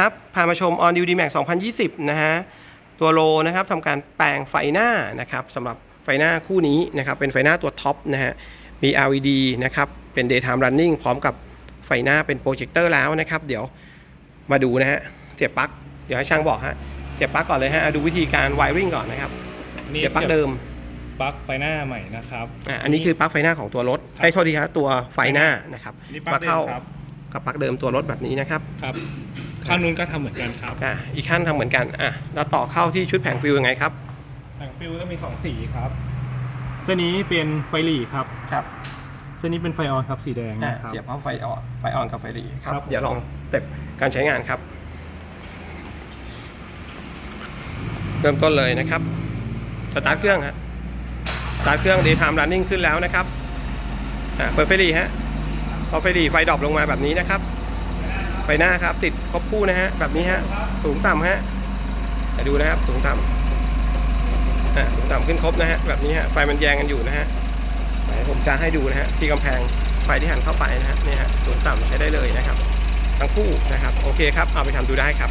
ครับ พามาชม On New D-Max 2020 นะฮะ ตัวโลนะครับทำการแปลงไฟหน้านะครับสำหรับไฟหน้าคู่นี้นะครับ เป็นไฟหน้าตัวท็อปนะฮะ มี LED นะครับ เป็น daytime running พร้อมกับไฟหน้าเป็นโปรเจคเตอร์แล้วนะครับ เดี๋ยวมาดูนะฮะ เสียบปลั๊ก เดี๋ยวให้ช่างบอกฮะ เสียบปลั๊กก่อนเลยฮะอะดูวิธีการ wiring ก่อนนะครับนี่เสียบปลั๊กเดิม ปลั๊กไฟหน้าใหม่นะครับอะอันนี้คือปลั๊กไฟหน้าของตัวรถให้โทษทีฮะตัวไฟหน้านะครับนี่ปลั๊กเดิเข้ามครับกับปลั๊กเดิมตัวรถแบบนี้นะครับ ครับ ข้างนู้นก็ทำเหมือนกันครับอะอีกขั้นทำเหมือนกันอะแล้วต่อเข้าที่ชุดแผงฟิวยังไงครับ แผงฟิวก็มีสองสีครับ เส้นนี้เป็นไฟหลีครับครับเส้นนี้เป็นไฟออนครับสีแดงอะนะครับเสียบเข้าไฟออนไฟออนกับไฟหลีครับครับเดี๋ยวลองสเต็ปการใช้งานครับ เริ่มต้นเลยนะครับสตาร์ทเครื่องฮะสตาร์ทเครื่อง daytime running ขึ้นแล้วนะครับอ่าเปิดไฟหลีฮะพอไฟหลีไฟดรอปลงมาแบบนี้นะครับ ไฟหน้าครับ ติดครบคู่นะฮะ แบบนี้ฮะ สูงต่ำฮะไปดูนะครับ สูงต่ำอ่าสูงต่ำขึ้นครบนะฮะ แบบนี้ฮะ ไฟมันแยงกันอยู่นะฮะเดี๋ยผมจะให้ดูนะฮะ ที่กำแพงไฟที่หันเข้าไปนะฮะ นี่ฮะ สูงต่ำใช้ได้เลยนะครับ ทั้งคู่นะครับ โอเคครับ เอาไปทำดูได้ครับ